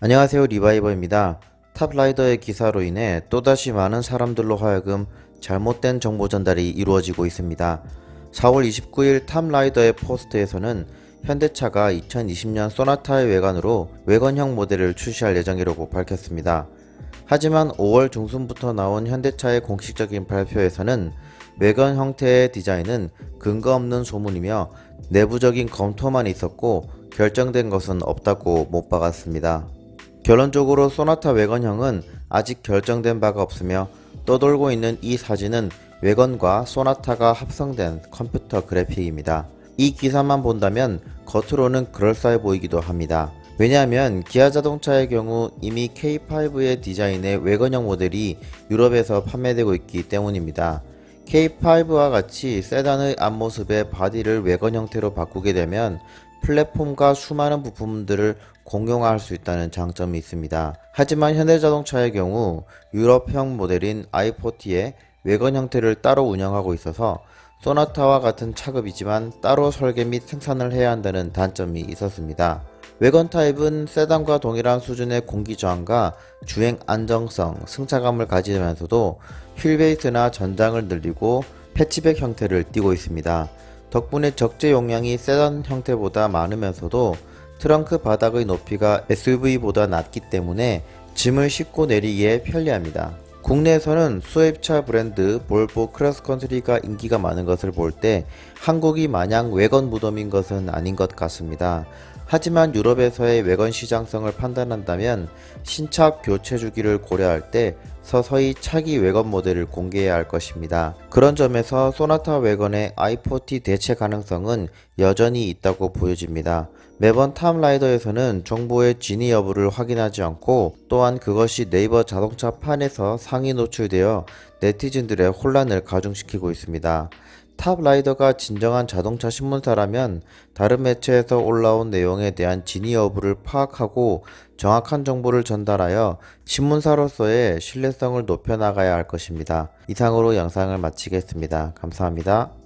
안녕하세요 리바이버입니다. 탑라이더의 기사로 인해 또다시 많은 사람들로 하여금 잘못된 정보 전달이 이루어지고 있습니다. 4월 29일 탑라이더의 포스트에서는 현대차가 2020년 소나타의 외관으로 외관형 모델을 출시할 예정이라고 밝혔습니다. 하지만 5월 중순부터 나온 현대차의 공식적인 발표에서는 외관 형태의 디자인은 근거 없는 소문이며 내부적인 검토만 있었고 결정된 것은 없다고 못 박았습니다. 결론적으로 소나타 외관형은 아직 결정된 바가 없으며 떠돌고 있는 이 사진은 외관과 소나타가 합성된 컴퓨터 그래픽입니다. 이 기사만 본다면 겉으로는 그럴싸해 보이기도 합니다. 왜냐하면 기아 자동차의 경우 이미 K5의 디자인의 외관형 모델이 유럽에서 판매되고 있기 때문입니다. K5와 같이 세단의 앞모습의 바디를 외관 형태로 바꾸게 되면 플랫폼과 수많은 부품들을 공용화할 수 있다는 장점이 있습니다. 하지만 현대자동차의 경우 유럽형 모델인 i40의 외관 형태를 따로 운영하고 있어서 소나타와 같은 차급이지만 따로 설계 및 생산을 해야 한다는 단점이 있었습니다. 외관 타입은 세단과 동일한 수준의 공기 저항과 주행 안정성, 승차감을 가지면서도 휠베이스나 전장을 늘리고 패치백 형태를 띠고 있습니다. 덕분에 적재 용량이 세단 형태보다 많으면서도 트렁크 바닥의 높이가 SUV보다 낮기 때문에 짐을 싣고 내리기에 편리합니다. 국내에서는 수입차 브랜드 볼보 크로스컨트리가 인기가 많은 것을 볼 때 한국이 마냥 외관 무덤인 것은 아닌 것 같습니다. 하지만 유럽에서의 외관 시장성을 판단한다면 신차 교체 주기를 고려할 때 서서히 차기 외관 모델을 공개해야 할 것입니다. 그런 점에서 소나타 외관의 i40 대체 가능성은 여전히 있다고 보여집니다. 매번 탑라이더에서는 정보의 진위 여부를 확인하지 않고 또한 그것이 네이버 자동차 판에서 상위 노출되어 네티즌들의 혼란을 가중시키고 있습니다. 탑라이더가 진정한 자동차 신문사라면 다른 매체에서 올라온 내용에 대한 진위 여부를 파악하고 정확한 정보를 전달하여 신문사로서의 신뢰성을 높여나가야 할 것입니다. 이상으로 영상을 마치겠습니다. 감사합니다.